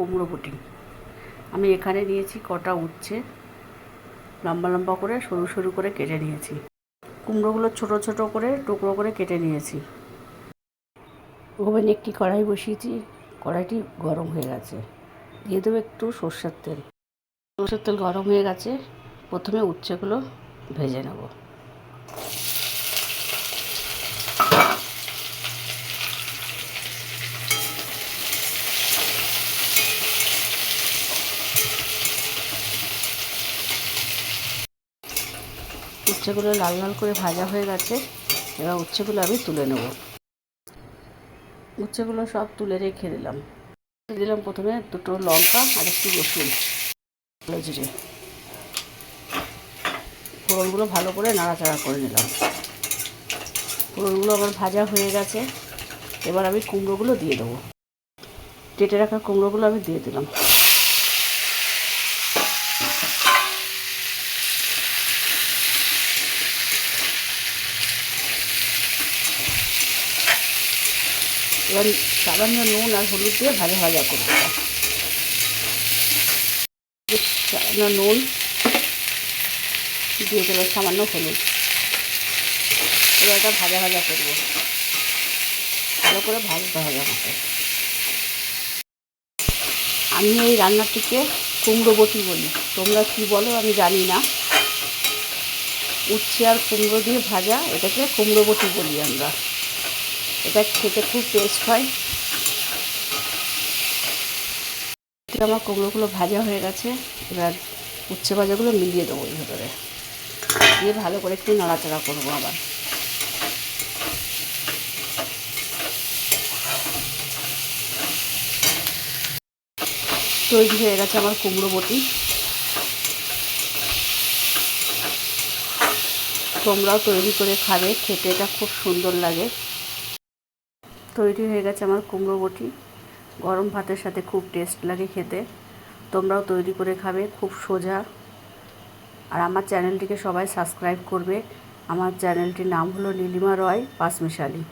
কুমড়ো বটি আমি এখানে নিয়েছি কটা উচ্ছে। লম্বা লম্বা করে, সরু সরু করে কেটে নিয়েছি। কুমড়োগুলো ছোট ছোট করে, টুকরো করে কেটে নিয়েছি। ওভেনে একটি কড়াই বসিয়েছি। কড়াইটি গরম হয়ে গেছে। দিয়ে দেবো একটু সর্ষের তেল। সর্ষের তেল গরম হয়ে গেছে। প্রথমে উচ্ছেগুলো ভেজে নেব। উচ্ছেগুলো লাল লাল করে ভাজা হয়ে গেছে, এবার উচ্ছেগুলো আমি তুলে নেব। উচ্ছেগুলো সব তুলে রেখে দিলাম। দিলাম প্রথমে দুটো লঙ্কা আর একটু রসুন জিরে। ফোড়নগুলো ভালো করে নাড়াচাড়া করে নিলাম। ফোড়নগুলো আমার ভাজা হয়ে গেছে, এবার আমি কুমড়োগুলো দিয়ে দেবো। কেটে রাখা কুমড়োগুলো আমি দিয়ে দিলাম। এবার সামান্য নুন আর হলুদ দিয়ে ভাজা ভাজা করব। সামান্য নুন। দিয়ে দেবো সামান্য হলুদ। এবার ভাজা ভাজা করব। ভালো করে ভাজতে হবে আমাকে। আমি এই রান্নাটিকে কুমড়ো বটি বলি। তোমরা কি বলো আমি জানি না। উচ্ছে আর কুমড়ো দিয়ে ভাজা, এটাকে কুমড়ো বটি বলি আমরা। এটা খেতে খুব টেস্ট হয়। আমার কুমড়োগুলো ভাজা হয়ে গেছে, এবার উচ্ছে ভাজাগুলো মিলিয়ে দেবো এর ভেতরে। দিয়ে ভালো করে একটু নাড়াচাড়া করব আবার। তৈরি হয়ে গেছে আমার কুমড়ো বটি। তোমরাও তৈরি করে খাবে, খেতে এটা খুব সুন্দর লাগে। তৈরি হয়ে গেছে আমার কুমড়ো বটি। গরম ভাতের সাথে খুব টেস্ট লাগে খেতে। তোমরাও তৈরি করে খাবে, খুব সোজা। আর আমার চ্যানেলটিকে সবাই সাবস্ক্রাইব করবে। আমার চ্যানেলটির নাম হলো নীলিমা রয়, পাঁচমিশালি।